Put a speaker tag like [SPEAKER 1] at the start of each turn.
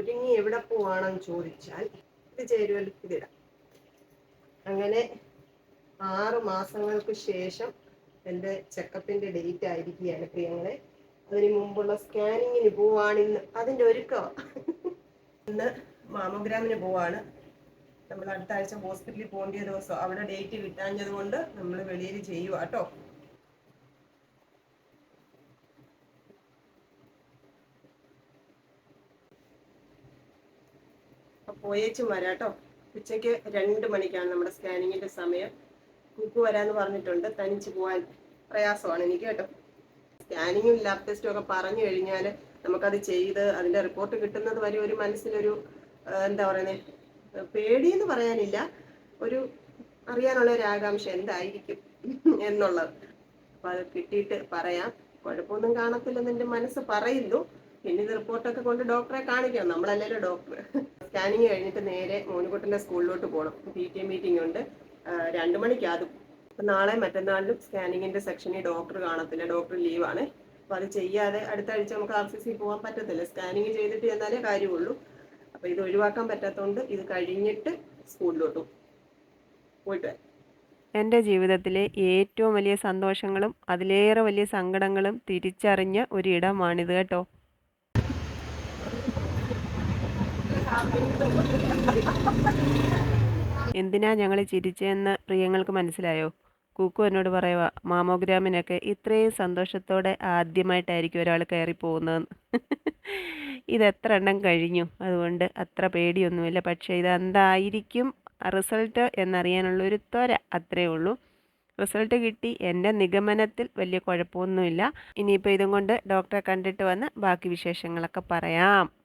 [SPEAKER 1] ഒരുങ്ങി എവിടെ പോവാണെന്ന് ചോദിച്ചാൽ ഇത് ചേരുവലത്തിലിടാം അങ്ങനെ ആറ് മാസങ്ങൾക്ക് ശേഷം എന്റെ ചെക്കപ്പിന്റെ ഡേറ്റ് ആയിരിക്കുകയാണ് പ്രിയങ്ങളെ. അതിന് മുമ്പുള്ള സ്കാനിങ്ങിന് പോവാണ് ഇന്ന്. അതിന്റെ ഒരുക്കമാണ് ഇന്ന് മാമോഗ്രാമിന് പോവാണ്. നമ്മൾ അടുത്ത ആഴ്ച ഹോസ്പിറ്റലിൽ പോകേണ്ട ദിവസം. അവിടെ ഡേറ്റ് കിട്ടാഞ്ഞത് കൊണ്ട് നമ്മൾ വെളിയിൽ ചെയ്യുക കേട്ടോ. പോയേച്ചും വരാം കേട്ടോ. ഉച്ചയ്ക്ക് രണ്ട് മണിക്കാണ് നമ്മുടെ സ്കാനിങ്ങിന്റെ സമയം. കുക്ക് വരാന്ന് പറഞ്ഞിട്ടുണ്ട്. തനിച്ച് പോകാൻ പ്രയാസമാണ് എനിക്ക് കേട്ടോ. സ്കാനിങ്ങും ലാബ് ടെസ്റ്റും ഒക്കെ പറഞ്ഞു കഴിഞ്ഞാൽ നമുക്കത് ചെയ്ത് അതിന്റെ റിപ്പോർട്ട് കിട്ടുന്നത് വരെ ഒരു മനസ്സിലൊരു എന്താ പറയുന്നത് പേടിയെന്ന് പറയാനില്ല. ഒരു അറിയാനുള്ള ഒരു ആകാംക്ഷ എന്തായിരിക്കും എന്നുള്ളത്. അപ്പൊ അത് കിട്ടിയിട്ട് പറയാം. കുഴപ്പമൊന്നും കാണത്തില്ലെന്ന് എന്റെ മനസ്സ് പറയുന്നു. പിന്നെ ഇത് റിപ്പോർട്ടൊക്കെ കൊണ്ട് ഡോക്ടറെ കാണിക്കണം. നമ്മളല്ലല്ലോ ഡോക്ടർ സ്കാനിങ് കഴിഞ്ഞിട്ട് നേരെ മോനുകുട്ടന്റെ സ്കൂളിലോട്ട് പോകണം പി ടി മീറ്റിംഗ് ഉണ്ട്. രണ്ട് മണിക്ക് അപ്പം നാളെ മറ്റന്നാളിലും സ്കാനിങ്ങിന്റെ സെക്ഷനിൽ ഡോക്ടർ കാണത്തില്ല. ഡോക്ടർ ലീവാണ് അപ്പൊ അത് ചെയ്യാതെ അടുത്ത ആഴ്ച നമുക്ക് ആർ സി സി പോകാൻ പറ്റത്തില്ല. സ്കാനിങ് ചെയ്തിട്ട് ചെന്നാലേ കാര്യമുള്ളൂ. അപ്പൊ ഇത് ഒഴിവാക്കാൻ പറ്റാത്തതുകൊണ്ട് ഇത് കഴിഞ്ഞിട്ട് സ്കൂളിലോട്ടും പോയിട്ട് വരാം.
[SPEAKER 2] എന്റെ ജീവിതത്തിലെ ഏറ്റവും വലിയ സന്തോഷങ്ങളും അതിലേറെ വലിയ സങ്കടങ്ങളും തിരിച്ചറിഞ്ഞ ഒരിടമാണിത് കേട്ടോ. എന്തിനാ ഞങ്ങൾ ചിരിച്ചതെന്ന് പ്രിയങ്ങൾക്ക് മനസ്സിലായോ? കുക്കു എന്നോട് പറയുക മാമോഗ്രാമിനൊക്കെ ഇത്രയും സന്തോഷത്തോടെ ആദ്യമായിട്ടായിരിക്കും ഒരാൾ കയറി പോകുന്നതെന്ന് ഇത് എത്ര എണ്ണം കഴിഞ്ഞു? അതുകൊണ്ട് അത്ര പേടിയൊന്നുമില്ല. പക്ഷേ ഇത് എന്തായിരിക്കും റിസൾട്ട് എന്നറിയാനുള്ള ഒരു ത്വര അത്രേ ഉള്ളൂ. റിസൾട്ട് കിട്ടി. എന്റെ നിഗമനത്തിൽ വലിയ കുഴപ്പമൊന്നുമില്ല. ഇനിയിപ്പോൾ ഇതും കൊണ്ട് ഡോക്ടറെ കണ്ടിട്ട് വന്ന് ബാക്കി വിശേഷങ്ങളൊക്കെ പറയാം.